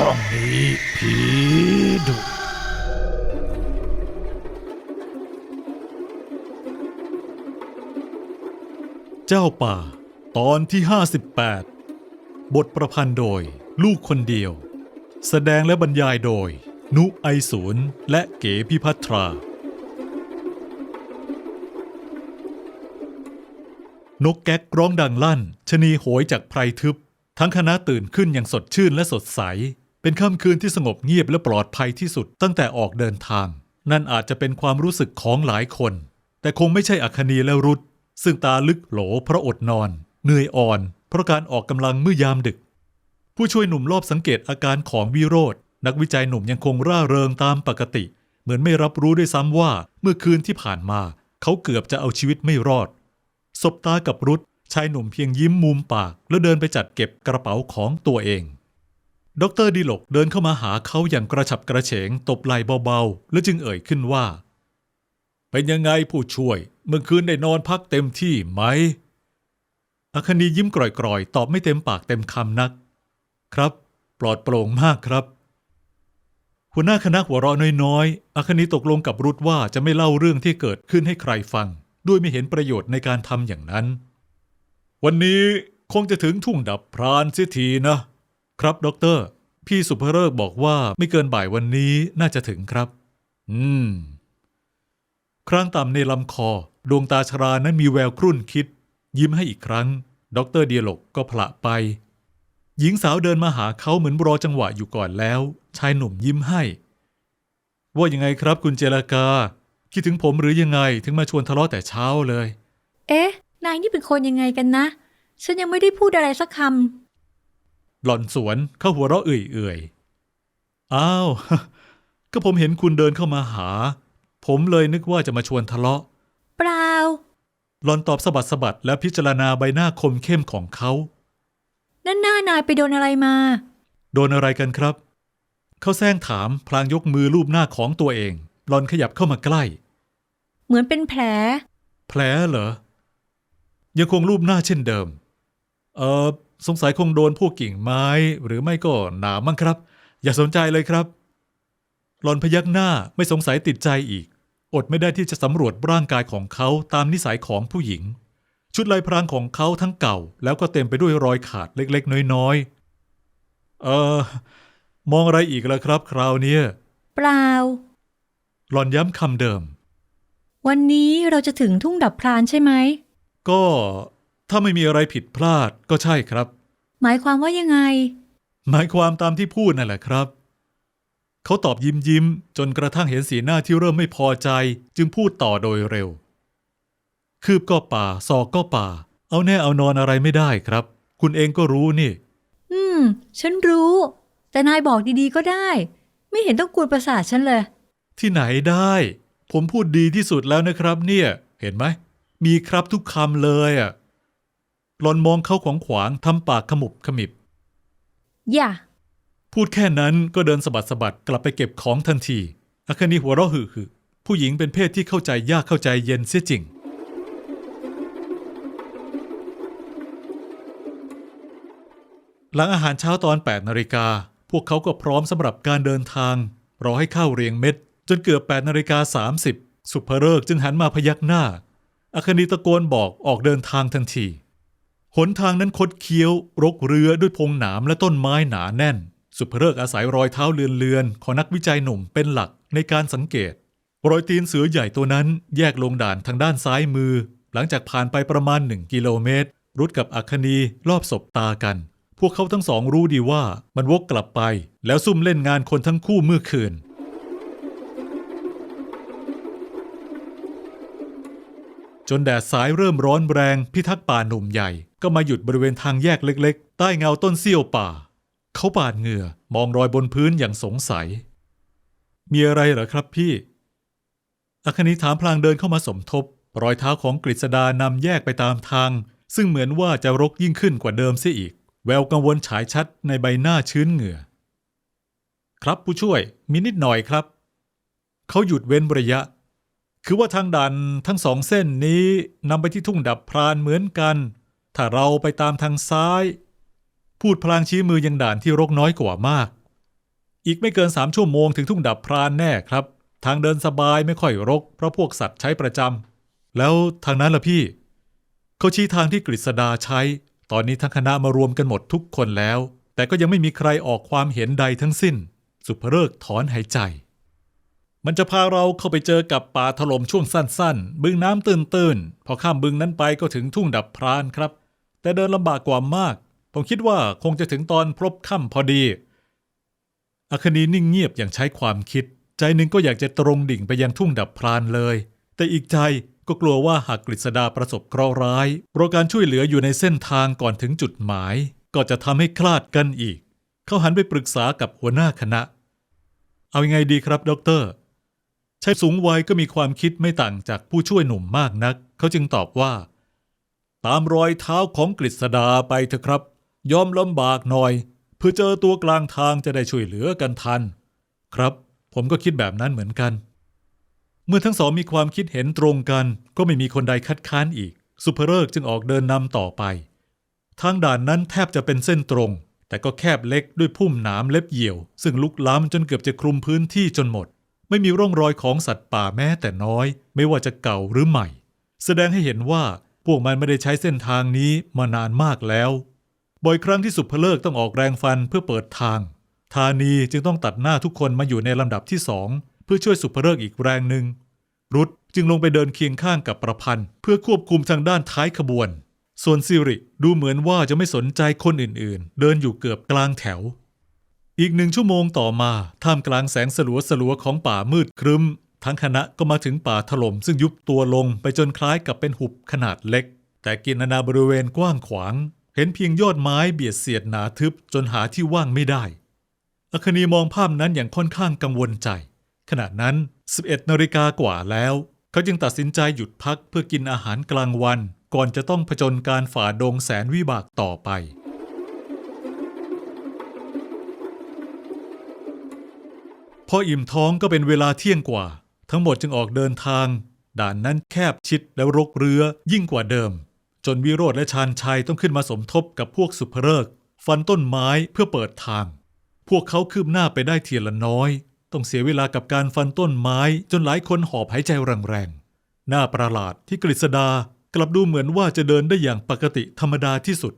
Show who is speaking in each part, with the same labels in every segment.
Speaker 1: ช่องนี้ผีดุ
Speaker 2: เจ้าป่า ตอนที่ 58 บทประพันธ์โดยลูกคนเดียว แสดงและบรรยายโดย นุไอศูนย์และเก๋พิพัทรา นกแก๊กร้องดังลั่นชะนีโหยจากไพรทึบ ทั้งคณะตื่นขึ้นอย่างสดชื่นและสดใส เป็นค่ำคืนที่สงบเงียบและปลอดภัยที่สุดตั้งแต่ออกเดินทาง นั่นอาจจะเป็นความรู้สึกของหลายคน แต่คงไม่ใช่อัคนีและรุธซึ่งตาลึกโหลเพราะอดนอน เหนื่อยอ่อน เพราะการออกกำลังเมื่อยามดึก ผู้ช่วยหนุ่มรอบสังเกตอาการของวิโรธนักวิจัยหนุ่มยังคงร่าเริงตามปกติ เหมือนไม่รับรู้ด้วยซ้ำว่าเมื่อคืนที่ผ่านมา เขาเกือบจะเอาชีวิตไม่รอดสบตากับรุธชายหนุ่มเพียงยิ้มมุมปากแล้วเดินไปจัดเก็บกระเป๋าของตัวเอง ดรดิลกเดินเข้ามาหาเขาอย่างกระฉับกระเฉงตบไหล่เบาๆ แล้วจึงเอ่ยขึ้นว่า เป็นยังไงผู้ช่วย เมื่อคืนได้นอนพักเต็มที่ไหมอคนียิ้มกร่อยๆ ตอบไม่เต็มปากเต็มคำนัก ครับ ปลอดโปร่งมากครับ หัวหน้าคณะหัวเราะน้อยๆอคนีตกลงกับรุธว่าจะไม่เล่าเรื่องที่เกิดขึ้นให้ใครฟัง ด้วยไม่เห็นประโยชน์ในการทำอย่างนั้น วันนี้คงจะถึงทุ่งดับพรานเสียทีนะ ครับด็อกเตอร์ พี่สุภเริกบอกว่าไม่เกินบ่ายวันนี้น่าจะถึงครับ อืม ครั้งต่ำในลำคอ ดวงตาชรานั้นมีแววครุ่นคิด ยิ้มให้อีกครั้งด็อกเตอร์เดียลกก็ผละไป หญิงสาวเดินมาหาเขาเหมือนรอจังหวะอยู่ก่อนแล้ว ชายหนุ่มยิ้มให้ ว่ายังไงครับคุณเจรากา คิดถึงผมหรือยังไงถึงมาชวนทะเลาะแต่เช้าเลย
Speaker 3: เอ๊ะ นายนี่เป็นคนยังไงกันนะ ฉันยังไม่ได้พูดอะไรสักคำ
Speaker 2: หล่อนสวนเข้าหัวเราะเอื่อยๆ อ้าว ก็ผมเห็นคุณเดินเข้ามาหา ผมเลยนึกว่าจะมาชวนทะเลาะำ
Speaker 3: เปล่า
Speaker 2: หลอนตอบสะบัดสะบัดและพิจารณาใบหน้าคมเข้มของเขา
Speaker 3: นั่นหน้านายไปโดนอะไรมา
Speaker 2: โดนอะไรกันครับ เขาแซงถามพลางยกมือลูบหน้าของตัวเอง หลอนขยับเข้ามาใกล้
Speaker 3: เหมือนเป็นแผล
Speaker 2: แผลเหรอ ยังคงรูปหน้าเช่นเดิม เออ สงสัยคงโดนพวกกิ่งไม้หรือไม่ก็หนามมั้งครับ อย่าสนใจเลยครับ หลอนพยักหน้าไม่สงสัยติดใจอีก อดไม่ได้ที่จะสำรวจร่างกายของเขาตามนิสัยของผู้หญิง ชุดลายพรางของเขาทั้งเก่า แล้วก็เต็มไปด้วยรอยขาดเล็กๆ น้อยๆ เออมองอะไรอีกล่ะครับ คราวเนี้ย
Speaker 3: เปล่า
Speaker 2: หลอนย้ำคำเดิม
Speaker 3: วันนี้เราจะถึงทุ่งดับพรานใช่ไหม
Speaker 2: ก็ ถ้าไม่มีอะไรผิดพลาดก็ใช่ครับ
Speaker 3: หมายความว่ายังไง
Speaker 2: หมายความตามที่พูดนั่นแหละครับ เขาตอบยิ้มยิ้มจนกระทั่งเห็นสีหน้าที่เริ่มไม่พอใจ จึงพูดต่อโดยเร็ว คืบก็ป่าศอกก็ป่า เอาแน่เอานอนอะไรไม่ได้ครับ คุณเองก็รู้นี่
Speaker 3: อืม ฉันรู้ แต่นายบอกดีๆก็ได้ ไม่เห็นต้องกวนประสาทฉันเลย
Speaker 2: ที่ไหนได้ ผมพูดดีที่สุดแล้วนะครับ เนี่ย เห็นไหมมีครับทุกคำเลยอะ หลอนมองเขาขวางขวางๆทำปากขมุบขมิบ
Speaker 3: อย่า
Speaker 2: พูดแค่นั้นก็เดินสะบัดสะบัดกลับไปเก็บของทันทีอาคานีหัวเราะหึ่ผู้หญิงเป็นเพศที่เข้าใจยากเข้าใจเย็นเสียจริง หลังอาหารเช้าตอน 8 นาฬิกา พวกเขาก็พร้อมสำหรับการเดินทาง รอให้เข้าเรียงเม็ด จนเกือบ 8 นาฬิกา 30 สุภเริกษ์จึงหันมาพยักหน้าอาคานีตะโกนบอกออกเดินทางทันที หนทางนั้นคดเคี้ยว รกเรือด้วยพงหนามและต้นไม้หนาแน่น สุภเริกอาศัยรอยเท้าเลือนๆของนักวิจัยหนุ่มเป็นหลักในการสังเกต รอยตีนเสือใหญ่ตัวนั้นแยกลงด่านทางด้านซ้ายมือ หลังจากผ่านไปประมาณหนึ่งกิโลเมตร รุดกับอัคนีรอบศบตากัน พวกเขาทั้งสองรู้ดีว่ามันวกกลับไป แล้วซุ่มเล่นงานคนทั้งคู่เมื่อคืนจนแดดสายเริ่มร้อนแรงพิทักษ์ป่าหนุ่มใหญ่ ก็มาหยุดบริเวณทางแยกเล็กๆ ใต้เงาต้นเสี้ยวป่า เขาปาดเหงื่อมองรอยบนพื้นอย่างสงสัย มีอะไรเหรอครับพี่อคณิถามพลางเดินเข้ามาสมทบ รอยเท้าของกฤษดานำแยกไปตามทาง ซึ่งเหมือนว่าจะรกยิ่งขึ้นกว่าเดิมเสียอีก แววกังวลฉายชัดในใบหน้าชื้นเหงื่อ ครับผู้ช่วยมีนิดหน่อยครับ เขาหยุดเว้นระยะคือว่าทางดันทั้งสองเส้นนี้นำไปที่ทุ่งดับพรานเหมือนกัน ถ้าเราไปตามทางซ้าย พูดพลางชี้มือยังด่านที่รกน้อยกว่ามาก อีกไม่เกินสามชั่วโมงถึงทุ่งดับพรานแน่ครับ ทางเดินสบายไม่ค่อยรก เพราะพวกสัตว์ใช้ประจำแล้วทางนั้นล่ะพี่ เขาชี้ทางที่กฤษดาใช้ ตอนนี้ทั้งคณะมารวมกันหมดทุกคนแล้ว แต่ก็ยังไม่มีใครออกความเห็นใดทั้งสิ้น สุภเริกถอนหายใจมันจะพาเราเข้าไปเจอกับป่าถล่มช่วงสั้นๆ บึงน้ำตื้นๆ พอข้ามบึงนั้นไปก็ถึงทุ่งดับพรานครับ แต่เดินลำบากกว่ามาก ผมคิดว่าคงจะถึงตอนพรบค่ำพอดีอคนีนิ่งเงียบอย่างใช้ความคิด ใจหนึ่งก็อยากจะตรงดิ่งไปยังทุ่งดับพรานเลย แต่อีกใจก็กลัวว่าหากกฤษดาประสบเคราะห์ร้ายเพราะการช่วยเหลืออยู่ในเส้นทางก่อนถึงจุดหมาย ก็จะทำให้คลาดกันอีก เขาหันไปปรึกษากับหัวหน้าคณะ เอายังไงดีครับด็อกเตอร์ชายสูงวัยก็มีความคิดไม่ต่างจากผู้ช่วยหนุ่มมากนัก เขาจึงตอบว่า ตามรอยเท้าของกฤษดาไปเถอะครับ ยอมลำบากหน่อย เพื่อเจอตัวกลางทางจะได้ช่วยเหลือกันทัน ครับ ผมก็คิดแบบนั้นเหมือนกัน เมื่อทั้งสองมีความคิดเห็นตรงกัน ก็ไม่มีคนใดคัดค้านอีก สุภเริกจึงออกเดินนำต่อไป ทางด่านนั้นแทบจะเป็นเส้นตรง แต่ก็แคบเล็กด้วยพุ่มหนามเล็บเหี่ยว ซึ่งลุกล้ำจนเกือบจะคลุมพื้นที่จนหมด ไม่มีร่องรอยของสัตว์ป่าแม้แต่น้อย ไม่ว่าจะเก่าหรือใหม่ แสดงให้เห็นว่า พวกมันไม่ได้ใช้เส้นทางนี้มานานมากแล้ว บ่อยครั้งที่สุภเลิกต้องออกแรงฟันเพื่อเปิดทาง ธานีจึงต้องตัดหน้าทุกคนมาอยู่ในลำดับที่สองเพื่อช่วยสุภเลิกอีกแรงหนึ่ง รุดจึงลงไปเดินเคียงข้างกับประพันธ์เพื่อควบคุมทางด้านท้ายขบวน ส่วนซิริดูเหมือนว่าจะไม่สนใจคนอื่นๆ เดินอยู่เกือบกลางแถว อีกหนึ่งชั่วโมงต่อมาท่ามกลางแสงสลัวสลัวๆของป่ามืดครึ้ม ทั้งคณะก็มาถึงป่าถล่มซึ่งยุบตัวลงไปจนคล้ายกับเป็นหุบขนาดเล็ก แต่กินนานาบริเวณกว้างขวาง เห็นเพียงยอดไม้เบียดเสียดหนาทึบจนหาที่ว่างไม่ได้ อคนีมองภาพนั้นอย่างค่อนข้างกังวลใจ ขณะนั้น 11นาฬิกากว่าแล้ว เขาจึงตัดสินใจหยุดพักเพื่อกินอาหารกลางวัน ก่อนจะต้องผจญการฝ่าดงแสนวิบากต่อไปพออิ่มท้องก็เป็นเวลาเที่ยงกว่า ทั้งหมดจึงออกเดินทาง ด่านนั้นแคบชิดและรกเรือยิ่งกว่าเดิม จนวิโรธและชาญชัยต้องขึ้นมาสมทบกับพวกสุภเริก ฟันต้นไม้เพื่อเปิดทาง พวกเขาคืบหน้าไปได้เทียละน้อย ต้องเสียเวลากับการฟันต้นไม้จนหลายคนหอบหายใจแรงๆหน้าประหลาดที่กฤษดากลับดูเหมือนว่าจะเดินได้อย่างปกติธรรมดาที่สุด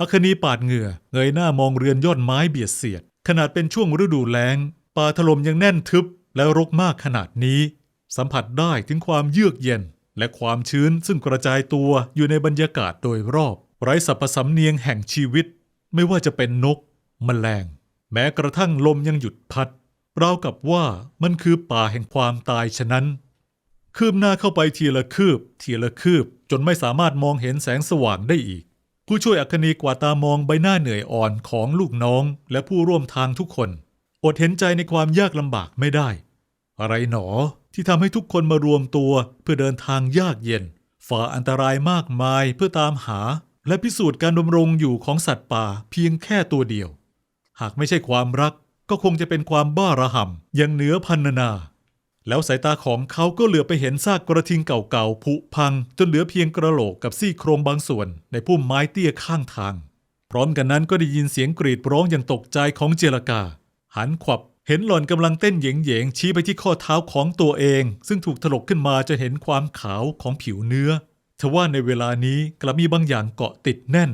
Speaker 2: อคนีปาดเหงื่อเงยหน้ามองเรือนยอดไม้เบียดเสียด ขนาดเป็นช่วงฤดูแล้ง ป่าถล่มยังแน่นทึบ และรกมากขนาดนี้ สัมผัสได้ถึงความเยือกเย็น และความชื้นซึ่งกระจายตัวอยู่ในบรรยากาศโดยรอบ ไร้สรรพสำเนียงแห่งชีวิต ไม่ว่าจะเป็นนกแมลง แม้กระทั่งลมยังหยุดพัดราวกับว่ามันคือป่าแห่งความตายฉะนั้น คืบหน้าเข้าไปทีละคืบ ทีละคืบ จนไม่สามารถมองเห็นแสงสว่างได้อีก ผู้ช่วยอัคนีกวาดตามองใบหน้าเหนื่อยอ่อนของลูกน้องและผู้ร่วมทางทุกคน อดเห็นใจในความยากลำบากไม่ได้ อะไรหนอที่ทำให้ทุกคนมารวมตัวเพื่อเดินทางยากเย็น ฝ่าอันตรายมากมายเพื่อตามหา และพิสูจน์การดำรงอยู่ของสัตว์ป่าเพียงแค่ตัวเดียว หากไม่ใช่ความรักก็คงจะเป็นความบ้าระห่ำอย่างเหนือพันนานาแล้วสายตาของเขาก็เหลือไปเห็นซากกระทิงเก่าๆผุพัง จนเหลือเพียงกระโหลกกับซี่โครงบางส่วนในพุ่มไม้เตี้ยข้างทาง พร้อมกันนั้นก็ได้ยินเสียงกรีดร้องอย่างตกใจของเจรกา หันขวับเห็นหล่อนกำลังเต้นเหยงๆชี้ไปที่ข้อเท้าของตัวเอง ซึ่งถูกถลกขึ้นมาจะเห็นความขาวของผิวเนื้อทว่าในเวลานี้กลับมีบางอย่างเกาะติดแน่น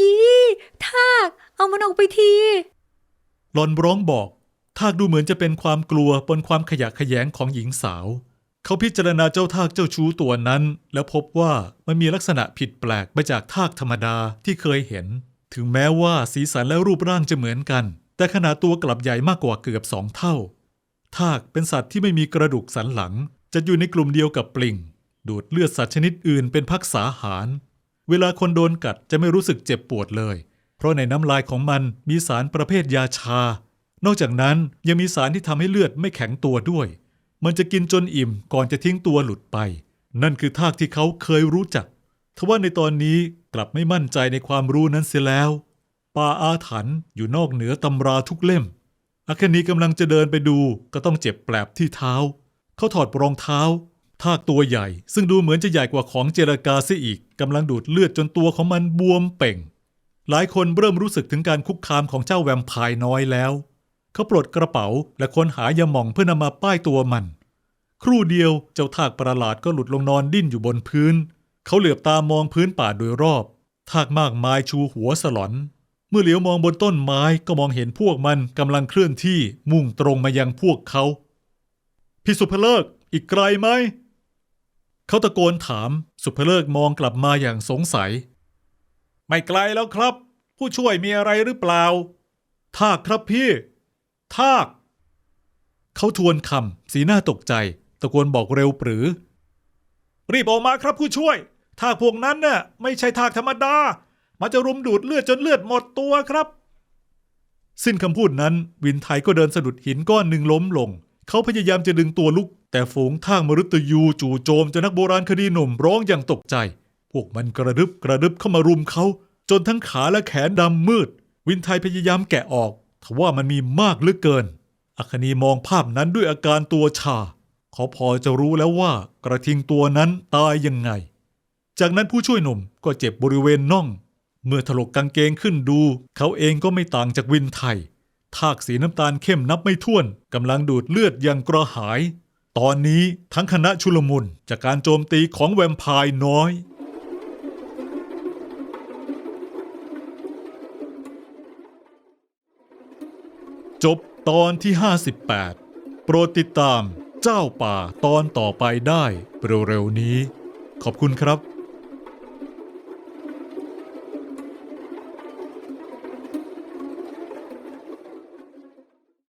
Speaker 3: อีทากเอามันออกไปที
Speaker 2: หลอนร้องบอกทากดูเหมือนจะเป็นความกลัวปนความขยะแขยงของหญิงสาว เขาพิจารณาเจ้าทากเจ้าชู้ตัวนั้น แล้วพบว่ามันมีลักษณะผิดแปลกไปจากทากธรรมดาที่เคยเห็น ถึงแม้ว่าสีสันและรูปร่างจะเหมือนกัน แต่ขนาดตัวกลับใหญ่มากกว่าเกือบสองเท่า ทากเป็นสัตว์ที่ไม่มีกระดูกสันหลัง จะอยู่ในกลุ่มเดียวกับปลิง ดูดเลือดสัตว์ชนิดอื่นเป็นพักษาหาร เวลาคนโดนกัดจะไม่รู้สึกเจ็บปวดเลย เพราะในน้ำลายของมันมีสารประเภทยาชา นอกจากนั้นยังมีสารที่ทำให้เลือดไม่แข็งตัวด้วย มันจะกินจนอิ่มก่อนจะทิ้งตัวหลุดไป นั่นคือทากที่เขาเคยรู้จักทว่าในตอนนี้กลับไม่มั่นใจในความรู้นั้นเสียแล้ว ป่าอาถรรพ์อยู่นอกเหนือตำราทุกเล่มอาคนีกำลังจะเดินไปดูก็ต้องเจ็บแปลบที่เท้า เขาถอดรองเท้า ทากตัวใหญ่ ซึ่งดูเหมือนจะใหญ่กว่าของเจรกาเสียอีกกำลังดูดเลือดจนตัวของมันบวมเป่ง หลายคนเริ่มรู้สึกถึงการคุกคามของเจ้าแวมไพร์น้อยแล้ว เขาปลดกระเป๋าและค้นหายาหม่องเพื่อนำมาป้ายตัวมัน ครู่เดียวเจ้าทากประหลาดก็หลุดลงนอนดิ้นอยู่บนพื้น เขาเหลือบตามองพื้นป่าโดยรอบ ทากมากมายชูหัวสลอน มื่อเหลียวมองบนต้นไม้ก็มองเห็นพวกมันกำลังเคลื่อนที่มุ่งตรงมายังพวกเขาพี่สุภเลิกอีกไกลไหม เขาตะโกนถามสุภเลิกมองกลับมาอย่างสงสัย ไม่ไกลแล้วครับ ผู้ช่วยมีอะไรหรือเปล่า ทากครับพี่ ทาก เขาทวนคำสีหน้าตกใจ ตะโกนบอกเร็วปรือ รีบออกมาครับผู้ช่วย ทากพวกนั้นน่ะไม่ใช่ทากธรรมดา มันจะรุมดูดเลือดจนเลือดหมดตัวครับ สิ้นคำพูดนั้นวินไทยก็เดินสะดุดหินก้อนหนึ่งล้มลง เขาพยายามจะดึงตัวลุก แต่ฝูงทากมรุตยูจู่โจมจนนักโบราณคดีหนุ่มร้องอย่างตกใจ พวกมันกระดึบกระดึบเข้ามารุมเขาจนทั้งขาและแขนดำมืด วินไทยพยายามแกะออกทว่ามันมีมากเหลือเกิน อัคนีมองภาพนั้นด้วยอาการตัวชา เขาพอจะรู้แล้วว่ากระทิงตัวนั้นตายยังไง จากนั้นผู้ช่วยหนุ่มก็เจ็บบริเวณน่อง เมื่อถลกกางเกงขึ้นดู เขาเองก็ไม่ต่างจากวินไทย ทากสีน้ำตาลเข้มนับไม่ถ้วนกำลังดูดเลือดอย่างกระหาย ตอนนี้ทั้งคณะชุลมุนจากการโจมตีของแวมไพร์น้อย จบตอนที่ 58 โปรดติดตามเจ้าป่าตอนต่อไปได้เร็วๆนี้ ขอบคุณครับ